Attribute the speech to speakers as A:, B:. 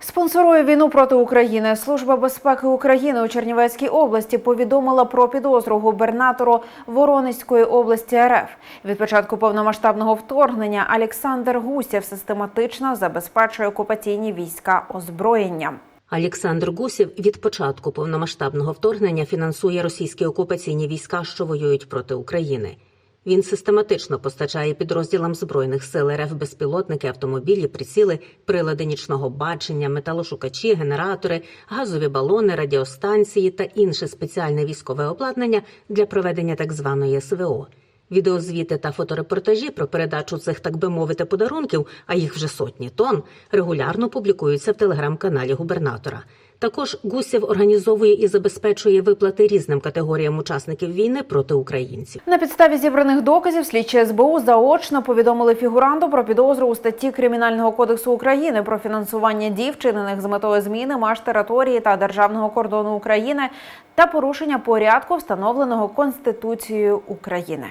A: Спонсорує війну проти України. Служба безпеки України у Чернівецькій області повідомила про підозру губернатору Воронезької області РФ. Від початку повномасштабного вторгнення Олександр Гусєв систематично забезпечує окупаційні війська озброєнням.
B: Олександр Гусєв від початку повномасштабного вторгнення фінансує російські окупаційні війська, що воюють проти України. Він систематично постачає підрозділам збройних сил РФ безпілотники, автомобілі, приціли, прилади нічного бачення, металошукачі, генератори, газові балони, радіостанції та інше спеціальне військове обладнання для проведення так званої СВО. Відеозвіти та фоторепортажі про передачу цих, так би мовити, подарунків, а їх вже сотні тонн, регулярно публікуються в телеграм-каналі губернатора. Також Гусєв організовує і забезпечує виплати різним категоріям учасників війни проти українців.
A: На підставі зібраних доказів слідчі СБУ заочно повідомили фігуранту про підозру у статті Кримінального кодексу України про фінансування дій, вчинених з метою зміни меж території та державного кордону України та порушення порядку, встановленого Конституцією України.